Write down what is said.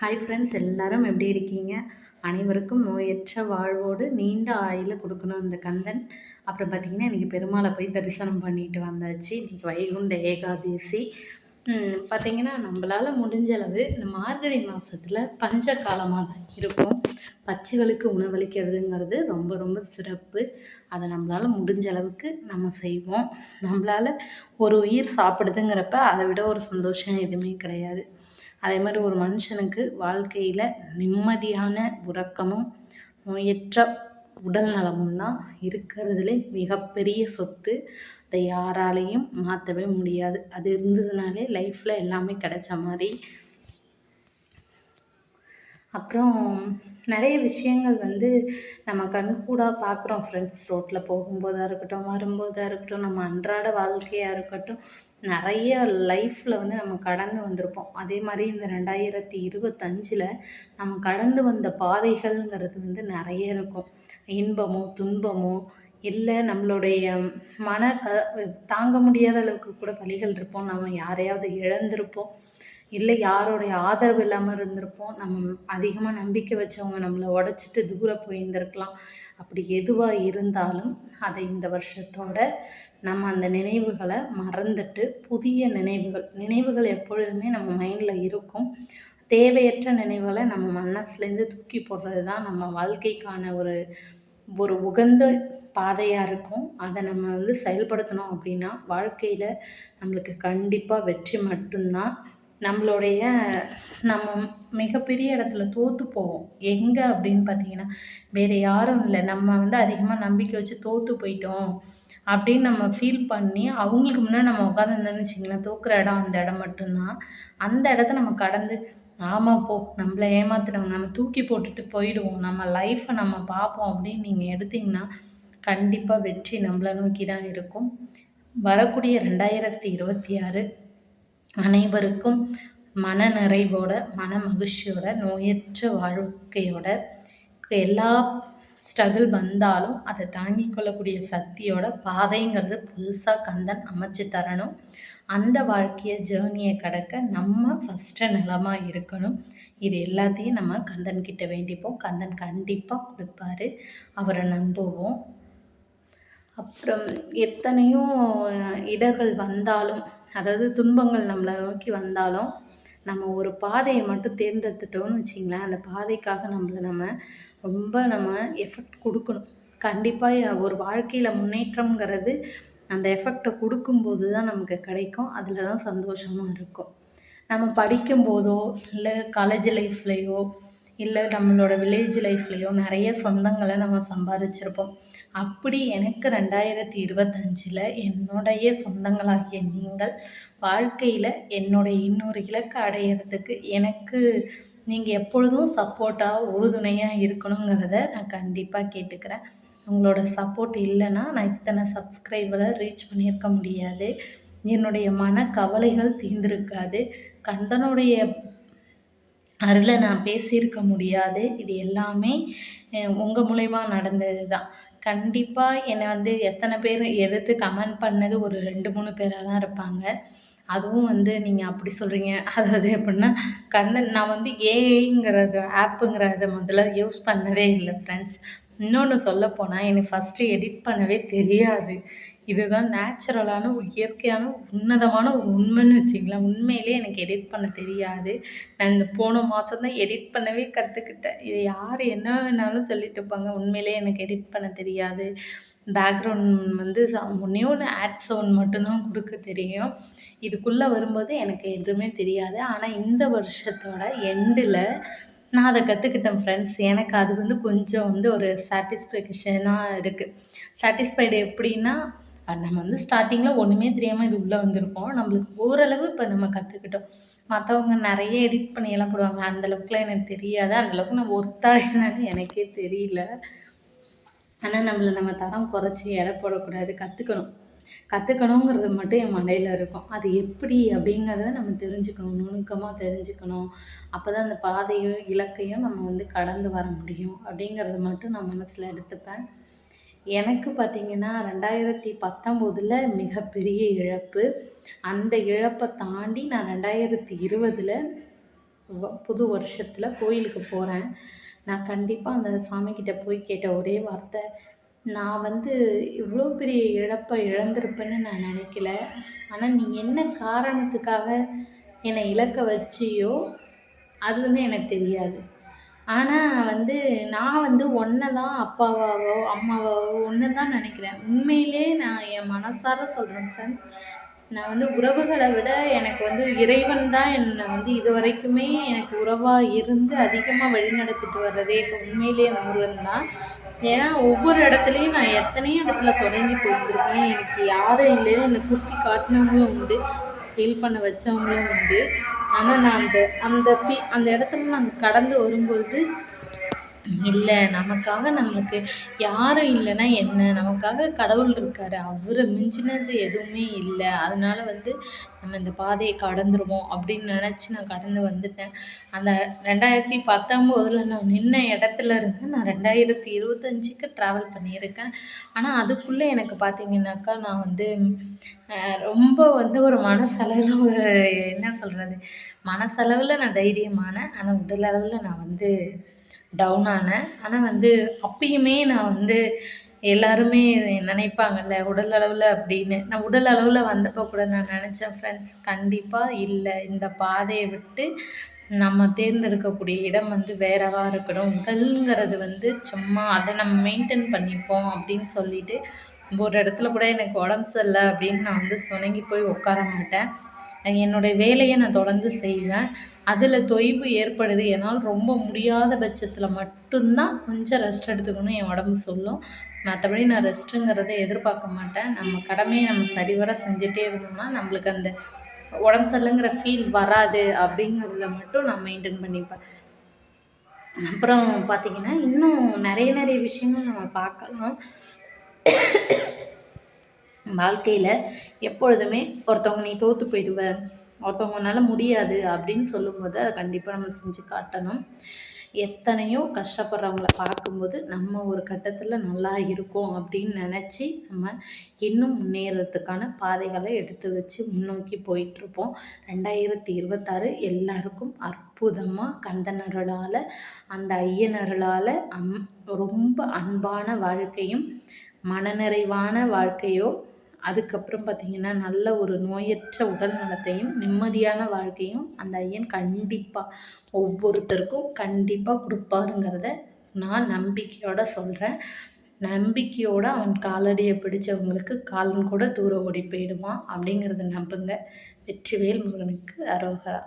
Hi friends எல்லாரும் எப்படி இருக்கீங்க? அனைவருக்கும் நோயற்ற வாழ்வோடு நீண்ட ஆயுள கொடுக்கணும் இந்த கந்தன். அப்புறம் பார்த்திங்கன்னா இன்றைக்கி பெருமாளை போய் தரிசனம் பண்ணிட்டு வந்தாச்சு. இன்றைக்கி வைகுண்ட ஏகாதசி. பார்த்திங்கன்னா நம்மளால் முடிஞ்ச அளவு இந்த மார்கழி மாதத்தில் பஞ்ச காலமாக தான் இருக்கும். பச்சைகளுக்கு உணவளிக்கிறதுங்கிறது ரொம்ப ரொம்ப சிறப்பு. அதை நம்மளால் முடிஞ்ச அளவுக்கு நம்ம செய்வோம். நம்மளால் ஒரு உயிர் சாப்பிடுதுங்கிறப்ப அதை விட ஒரு சந்தோஷம் எதுவுமே கிடையாது. அதே மாதிரி ஒரு மனுஷனுக்கு வாழ்க்கையில் நிம்மதியான உறக்கமும் நோயற்ற உடல் நலமும் தான் இருக்கிறதுலே மிகப்பெரிய சொத்து. அதை யாராலையும் மாற்றவே முடியாது. அது இருந்ததுனாலே லைஃப்பில் எல்லாமே கிடைச்ச மாதிரி. அப்புறம் நிறைய விஷயங்கள் வந்து நம்ம கண்கூடாக பார்க்குறோம். ஃப்ரெண்ட்ஸ் ரோட்டில் போகும்போதாக இருக்கட்டும் வரும்போதாக இருக்கட்டும் நம்ம அன்றாட வாழ்க்கையாக இருக்கட்டும் நிறைய லைஃப்பில் வந்து நம்ம கடந்து வந்திருப்போம். அதே மாதிரி இந்த ரெண்டாயிரத்தி இருபத்தஞ்சில் நம்ம கடந்து வந்த பாதைகள்ங்கிறது வந்து நிறைய இருக்கும். இன்பமோ துன்பமோ இல்லை நம்மளுடைய மன க தாங்க முடியாத அளவுக்கு கூட வழிகள் இருப்போம். நம்ம யாரையாவது இழந்திருப்போம். இல்லை யாரோடைய ஆதரவு இல்லாமல் இருந்திருப்போம். நம்ம அதிகமாக நம்பிக்கை வச்சவங்க நம்மளை உடச்சிட்டு தூரம் போயிருந்திருக்கலாம் அப்படி எதுவாக இருந்தாலும் அதை இந்த வருஷத்தோட நம்ம அந்த நினைவுகளை மறந்துட்டு புதிய நினைவுகள் நினைவுகள் எப்பொழுதுமே நம்ம மைண்டில் இருக்கும். தேவையற்ற நினைவுகளை நம்ம மனசுலேருந்து தூக்கி போடுறது தான் நம்ம வாழ்க்கைக்கான ஒரு ஒரு உகந்த பாதையாக இருக்கும். அதை நம்ம வந்து செயல்படுத்தணும் அப்படின்னா வாழ்க்கையில் நம்மளுக்கு கண்டிப்பாக வெற்றி மட்டும்தான். நம்மளுடைய நம்ம மிகப்பெரிய இடத்துல தோற்று போவோம். எங்கே அப்படின்னு பார்த்தீங்கன்னா வேறு யாரும் இல்லை. நம்ம வந்து அதிகமாக நம்பிக்கை வச்சு தோற்று போயிட்டோம் அப்படின்னு நம்ம ஃபீல் பண்ணி அவங்களுக்கு முன்னாடி நம்ம உட்காந்துருந்தோம்னு வச்சிங்களேன் தோக்குற இடம் அந்த இடம் மட்டும்தான். அந்த இடத்த நம்ம கடந்து ஆமாம் போ நம்மளை ஏமாத்துறவங்க நம்ம தூக்கி போட்டுட்டு போயிடுவோம். நம்ம லைஃப்பை நம்ம பார்ப்போம் அப்படின்னு நீங்கள் எடுத்தீங்கன்னா கண்டிப்பாக வெற்றி நம்மளை நோக்கி தான் இருக்கும். வரக்கூடிய ரெண்டாயிரத்தி இருபத்தி ஆறு அனைவருக்கும் மன நிறைவோட மன மகிழ்ச்சியோட நோயற்ற வாழ்க்கையோட எல்லா ஸ்ட்ரகிள் வந்தாலும் அதை தாங்கி கொள்ளக்கூடிய சக்தியோட பாதைங்கிறது புதுசாக கந்தன் அமைச்சு தரணும். அந்த வாழ்க்கையை ஜேர்னியை கடக்க நம்ம ஃபஸ்ட்டு நிலமாக இருக்கணும். இது எல்லாத்தையும் நம்ம கந்தன்கிட்ட வேண்டிப்போம். கந்தன் கண்டிப்பாக கொடுப்பாரு. அவரை நம்புவோம். அப்புறம் எத்தனையோ இடர்கள் வந்தாலும் அதாவது துன்பங்கள் நம்மளை நோக்கி வந்தாலும் நம்ம ஒரு பாதையை மட்டும் தேர்ந்தெடுத்துட்டோம்னு வச்சிங்களேன். அந்த பாதைக்காக நம்மளை நம்ம ரொம்ப நம்ம எஃபெக்ட் கொடுக்கணும். கண்டிப்பாக ஒரு வாழ்க்கையில் முன்னேற்றம்ங்கிறது அந்த எஃபெக்டை கொடுக்கும்போது தான் நமக்கு கிடைக்கும். அதில் தான் சந்தோஷமாக இருக்கும். நம்ம படிக்கும்போதோ இல்லை காலேஜ் லைஃப்லேயோ இல்லை நம்மளோட வில்லேஜ் லைஃப்லேயோ நிறைய சொந்தங்களை நம்ம சம்பாதிச்சிருப்போம். அப்படி எனக்கு ரெண்டாயிரத்தி இருபத்தஞ்சில் என்னுடைய சொந்தங்களாகிய நீங்கள் வாழ்க்கையில் என்னுடைய இன்னொரு இலக்கை அடையிறதுக்கு எனக்கு நீங்கள் எப்பொழுதும் சப்போர்ட்டாக உறுதுணையாக இருக்கணுங்கிறத நான் கண்டிப்பாக கேட்டுக்கிறேன். உங்களோட சப்போர்ட் இல்லைன்னா நான் இத்தனை சப்ஸ்கிரைபரை ரீச் பண்ணியிருக்க முடியாது. என்னுடைய மன கவலைகள் தீர்ந்திருக்காது. கந்தனுடைய அருளை நான் பேசியிருக்க முடியாது. இது எல்லாமே உங்கள் மூலயமா நடந்தது தான் கண்டிப்பாக என்னை வந்து எத்தனை பேர் எதிர்த்து கமெண்ட் பண்ணது ஒரு ரெண்டு மூணு பேராக தான் இருப்பாங்க. அதுவும் வந்து நீங்கள் அப்படி சொல்கிறீங்க அதாவது எப்படின்னா கண்ணன் நான் வந்து ஏஐங்கிறது ஆப்புங்கிறத முதல்ல யூஸ் பண்ணவே இல்லை ஃப்ரெண்ட்ஸ் இன்னொன்று சொல்லப்போனால் எனக்கு ஃபஸ்ட்டு எடிட் பண்ணவே தெரியாது. இதுதான் நேச்சுரலான ஒரு இயற்கையான உன்னதமான ஒரு உண்மைன்னு வச்சிங்களேன் உண்மையிலே எனக்கு எடிட் பண்ண தெரியாது. நான் இந்த போன மாதம் தான் எடிட் பண்ணவே கற்றுக்கிட்டேன் இது யார் என்ன வேணாலும் சொல்லிட்டு இருப்பாங்க. உண்மையிலே எனக்கு எடிட் பண்ண தெரியாது. பேக்ரவுண்ட் வந்து ஒன்றே ஒன்று ஆட் சவுண்ட் மட்டும்தான் கொடுக்க தெரியும். இதுக்குள்ளே வரும்போது எனக்கு எதுவுமே தெரியாது. ஆனால் இந்த வருஷத்தோட எண்டில் நான் அதை கற்றுக்கிட்டேன் ஃப்ரெண்ட்ஸ் எனக்கு அது வந்து கொஞ்சம் வந்து ஒரு சாட்டிஸ்ஃபேக்ஷனாக இருக்குது சாட்டிஸ்ஃபைடு எப்படின்னா நம்ம வந்து ஸ்டார்டிங்கில் ஒன்றுமே தெரியாமல் இது உள்ளே வந்திருக்கோம். நம்மளுக்கு ஓரளவு இப்போ நம்ம கற்றுக்கிட்டோம் மற்றவங்க நிறைய எடிட் பண்ணி எல்லாம் போடுவாங்க அந்தளவுக்குலாம் எனக்கு தெரியாது. அந்தளவுக்கு நான் ஒர்த்தாக என்னன்னு எனக்கே தெரியல. ஆனால் நம்மளை நம்ம தரம் குறைச்சி எடை போடக்கூடாது. கற்றுக்கணும் கற்றுக்கணுங்கிறது மட்டும் என் மண்டையில் இருக்கும். அது எப்படி அப்படிங்கிறத நம்ம தெரிஞ்சுக்கணும். நுணுக்கமாக தெரிஞ்சுக்கணும். அப்போ தான் அந்த பாதையும் இலக்கையும் நம்ம வந்து கடந்து வர முடியும். அப்படிங்கிறத மட்டும் நான் மனசில் எடுத்துப்பேன். எனக்கு பார்த்திங்கன்னா ரெண்டாயிரத்தி பத்தொம்போதில் மிகப்பெரிய இழப்பு. அந்த இழப்பை தாண்டி நான் ரெண்டாயிரத்தி இருபதில் வ புது வருஷத்தில் கோயிலுக்கு போகிறேன் நான் கண்டிப்பாக அந்த சாமிக்கிட்ட போய் கேட்ட ஒரே வார்த்தை நான் வந்து இவ்வளோ பெரிய இழப்பை இழந்திருப்பேன்னு நான் நினைக்கல. ஆனால் நீ என்ன காரணத்துக்காக என்னை இழக்க வச்சியோ அது வந்து எனக்கு தெரியாது. ஆனால் வந்து நான் வந்து ஒன்றை தான் அப்பாவாகவோ அம்மாவாகவோ ஒன்று தான் நினைக்கிறேன். உண்மையிலே நான் என் மனசார சொல்கிறேன் ஃப்ரெண்ட்ஸ் நான் வந்து உறவுகளை விட எனக்கு வந்து இறைவன் தான் என்னை வந்து இது வரைக்குமே எனக்கு உறவாக இருந்து அதிகமாக வழிநடத்திட்டு வர்றதே உண்மையிலே அந்த முருகன் தான். ஏன்னா ஒவ்வொரு இடத்துலையும் நான் எத்தனையோ இடத்துல சொடங்கி போயிருந்திருக்கேன். எனக்கு யாரும் இல்லைன்னு என்னை குத்தி காட்டினவங்களும் உண்டு ஃபீல் பண்ண வச்சவங்களும் உண்டு. ஆனால் நான் அந்த அந்த ஃபீ அந்த இடத்துல நான் கடந்து வரும்போது இல்லை நமக்காக நம்மளுக்கு யாரும் இல்லைன்னா என்ன? நமக்காக கடவுள் இருக்கார். அவரை மிஞ்சினது எதுவுமே இல்லை. அதனால வந்து நம்ம இந்த பாதையை கடந்துருவோம் அப்படின்னு நினச்சி நான் கடந்து வந்துட்டேன். அந்த ரெண்டாயிரத்தி பத்தொம்போதில் நான் நின்ன இடத்துல இருந்து நான் ரெண்டாயிரத்தி இருபத்தஞ்சிக்கு ட்ராவல் பண்ணியிருக்கேன். ஆனால் அதுக்குள்ளே எனக்கு பார்த்தீங்கன்னாக்கா நான் வந்து ரொம்ப வந்து ஒரு மனசளவில் ஒரு என்ன சொல்கிறது மனசளவில் நான் தைரியமானேன். ஆனால் உடல் அளவில் நான் வந்து டவுன் ஆனேன். ஆனால் வந்து அப்பயுமே நான் வந்து எல்லாருமே நினைப்பாங்கல்ல உடல் அளவில் அப்படின்னு. நான் உடல் அளவில் வந்தப்போ கூட நான் நினச்சேன் ஃப்ரெண்ட்ஸ் கண்டிப்பாக இல்லை. இந்த பாதையை விட்டு நம்ம தேர்ந்தெடுக்கக்கூடிய இடம் வந்து வேறவா இருக்கணும். உடலுங்கிறது வந்து சும்மா அதை நம்ம மெயின்டைன் பண்ணிப்போம் அப்படின்னு சொல்லிட்டு ஒரு இடத்துல கூட எனக்கு உடம்பு சரியில்லை அப்படின்னு நான் வந்து சுணங்கி போய் உட்கார மாட்டேன். என்னுடைய வேலையை நான் தொடர்ந்து செய்வேன். அதில் தொய்வு ஏற்படுது. என்னால் ரொம்ப முடியாத பட்சத்தில் மட்டும்தான் கொஞ்சம் ரெஸ்ட் எடுத்துக்கணும் என் உடம்பு சொல்லும். மற்றபடி நான் ரெஸ்ட்டுங்கிறத எதிர்பார்க்க மாட்டேன். நம்ம கடமையை நம்ம சரிவர செஞ்சுட்டே இருந்தோம்னா நம்மளுக்கு அந்த உடம்பு சரியில்லைங்கிற ஃபீல் வராது அப்படிங்கிறத மட்டும் நான் மெயின்டைன் பண்ணிப்பேன். அப்புறம் பார்த்திங்கன்னா இன்னும் நிறைய நிறைய விஷயங்கள் நம்ம பார்க்கலாம். வாழ்க்கையில் எப்பொழுதுமே ஒருத்தவங்க நீ தோற்று போயிடுவ. ஒருத்தவங்கனால முடியாது அப்படின்னு சொல்லும்போது அதை கண்டிப்பாக நம்ம செஞ்சு காட்டணும். எத்தனையோ கஷ்டப்படுறவங்கள பார்க்கும்போது நம்ம ஒரு கட்டத்தில் நல்லா இருக்கோம் அப்படின்னு நினச்சி நம்ம இன்னும் முன்னேறதுக்கான பாதைகளை எடுத்து வச்சு முன்னோக்கி போயிட்டுருப்போம். ரெண்டாயிரத்தி இருபத்தாறு எல்லாருக்கும் அற்புதமாக கந்தனருளால் அந்த ஐயனருளால் அம் ரொம்ப அன்பான வாழ்க்கையும் மனநிறைவான வாழ்க்கையோ அதுக்கப்புறம் பார்த்திங்கன்னா நல்ல ஒரு நோயற்ற உடல் நலத்தையும் நிம்மதியான வாழ்க்கையும் அந்த ஐயன் கண்டிப்பாக ஒவ்வொருத்தருக்கும் கண்டிப்பாக கொடுப்பாருங்கிறத நான் நம்பிக்கையோடு சொல்கிறேன் நம்பிக்கையோடு அவன் காலடியை பிடிச்சவங்களுக்கு காலன் கூட தூர ஓடி போயிடுவான் அப்படிங்கிறத நம்புங்க. வெற்றிவேல் முருகனுக்கு அரோகரா.